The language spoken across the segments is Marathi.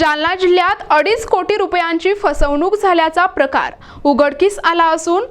जालना जिल्ह्यात अडीच कोटी रुपयांची फसवणूक झाल्याचा प्रकार उघडकीस आला असून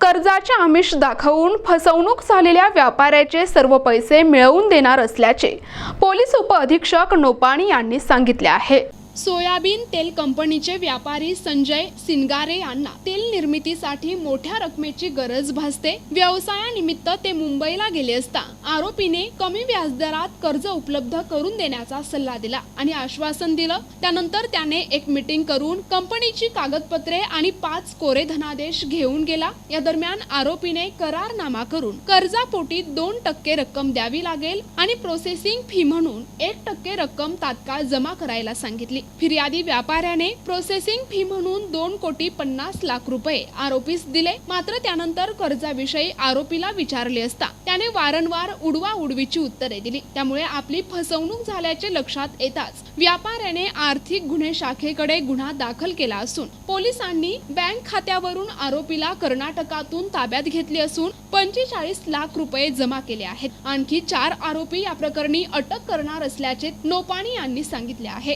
कर्जाचे आमिष दाखवून फसवणूक झालेल्या व्यापाऱ्याचे सर्व पैसे मिळवून देणार असल्याचे पोलीस उपअधीक्षक नोपाणी यांनी सांगितले आहे. सोयाबीन तेल कंपनीचे व्यापारी संजय सिनगारे यांना तेल निर्मितीसाठी मोठ्या रकमेची गरज भासते. व्यवसायानिमित्त ते मुंबईला गेले असता आरोपीने कमी व्याजदरात कर्ज उपलब्ध करून देण्याचा सल्ला दिला आणि आश्वासन दिलं. त्यानंतर त्याने एक मीटिंग करून कंपनीची कागदपत्रे आणि पाच कोरे धनादेश घेऊन गेला. या दरम्यान आरोपीने करारनामा करून कर्जापोटी दोन टक्के रक्कम द्यावी लागेल आणि प्रोसेसिंग फी म्हणून एक टक्के रक्कम तात्काळ जमा करायला सांगितली. फिर्यादी व्यापाऱ्याने प्रोसेसिंग फी म्हणून दोन कोटी पन्नास लाख रुपये आरोपीस दिले. मात्र त्यानंतर कर्जाविषयी आरोपीला विचारले असता त्याने वारंवार उडवा उडवीची उत्तरे दिली. त्यामुळे आपली फसवणूक झाल्याचे लक्षात येताच व्यापाऱ्याने आर्थिक गुन्हे शाखेकडे गुन्हा दाखल केला असून पोलिसांनी बँक खात्यावरून आरोपीला कर्नाटकातून ताब्यात घेतले असून पंचेचाळीस लाख रुपये जमा केले आहेत. आणखी चार आरोपी या प्रकरणी अटक करणार असल्याचे नोपाणी यांनी सांगितले आहे.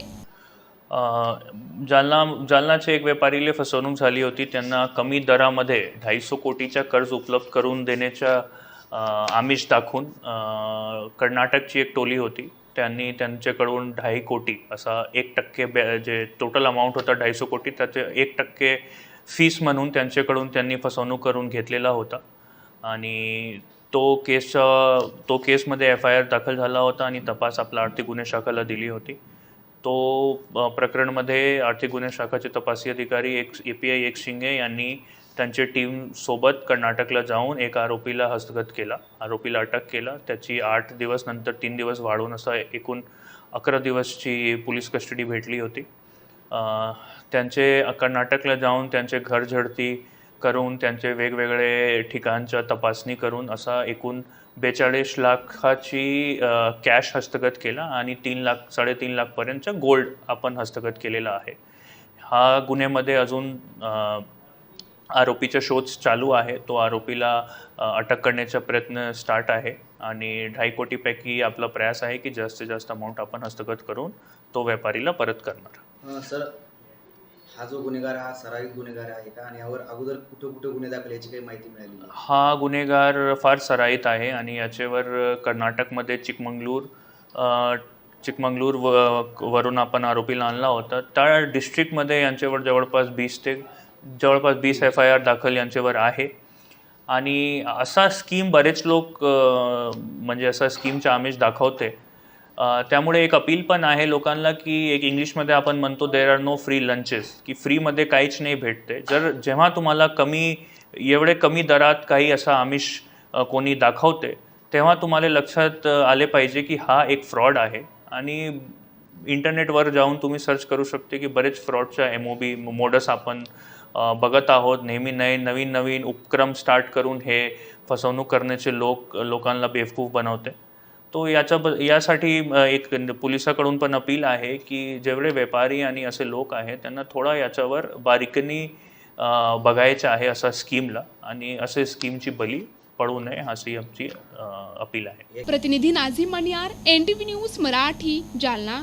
जालना जालनाचे एक व्यापारीले फसवणूक झाली होती. त्यांना कमी दरामध्ये ढाईसो कोटीच्या कर्ज उपलब्ध करून देण्याच्या आमिष दाखवून कर्नाटकची एक टोली होती. त्यांनी त्यांच्याकडून ढाई कोटी असा एक टक्के बॅ जे टोटल अमाऊंट होता ढाईसो कोटी त्याचे एक टक्के फीस म्हणून त्यांच्याकडून त्यांनी फसवणूक करून घेतलेला होता. आणि तो केस तो केसमध्ये एफ आय आर दाखल झाला होता आणि तपास आपला आर्थिक गुन्हे शाखाला दिली होती. तो प्रकरणमध्ये आर्थिक गुन्हे शाखाचे तपासी अधिकारी एक ए पी आय एक शिंगे यांनी त्यांचे टीमसोबत कर्नाटकला जाऊन एक आरोपीला हस्तगत केला. आरोपीला अटक केला. त्याची आठ दिवस नंतर तीन दिवस वाढवून असा एकूण अकरा दिवसची पोलीस कस्टडी भेटली होती. त्यांचे कर्नाटकला जाऊन त्यांचे घर झडती करून त्यांचे वेगवेगळे ठिकाणच्या तपासणी करून असा एकूण बेचाळीस लाखाची कॅश हस्तगत केला आणि तीन लाख साडेतीन लाखपर्यंतचा गोल्ड आपण हस्तगत केलेला आहे. हा गुन्ह्यामध्ये अजून आरोपीचा शोध चालू आहे. तो आरोपीला अटक करण्याचा प्रयत्न स्टार्ट आहे आणि ढाई कोटीपैकी आपला प्रयास आहे की जास्तीत जास्त अमाऊंट आपण हस्तगत करून तो व्यापारीला परत करणार. सर हा जो गुन्हेगार हा सराईत गुन्हेगार आहे का? आणि यावर अगोदर कुठे कुठे गुन्हे दाखल याची काही माहिती मिळाली हा गुन्हेगार फार सराईत आहे आणि याच्यावर कर्नाटकमध्ये चिकमंगलूर चिकमंगलूर व वरून आपण आरोपीला आणला होता. त्या डिस्ट्रिक्टमध्ये यांच्यावर जवळपास वीस ते जवळपास वीस एफ आय आर दाखल यांच्यावर आहे. आणि असा स्कीम बरेच लोक म्हणजे असा स्कीमचा आमिष दाखवते. त्यामुळे एक अपील पण आहे लोकांना की एक इंग्लिशमध्ये आपण म्हणतो there are no free lunches की फ्रीमध्ये काहीच नाही भेटते. जर जेव्हा तुम्हाला कमी एवढे कमी दरात काही असा आमिष कोणी दाखवते तेव्हा तुम्हाला लक्षात आले पाहिजे की हा एक फ्रॉड आहे. आणि इंटरनेटवर जाऊन तुम्ही सर्च करू शकते की बरेच फ्रॉडच्या एम ओ बी मोडस आपण बघत आहोत. नेहमी नये नवीन नवीन उपक्रम स्टार्ट करून हे फसवणूक करण्याचे लोक लोकांना बेवकूफ बनवते. तो याच्या ब यासाठी एक पोलिसाकडून पण अपील आहे की जेवढे व्यापारी आणि असे लोक आहेत त्यांना थोडा याच्यावर बारीकनी बघायचं आहे असा स्कीमला आणि असे स्कीमची बली पडू नये अशी आमची अपील आहे. प्रतिनिधी नाझीम मनियार एन न्यूज मराठी जालना.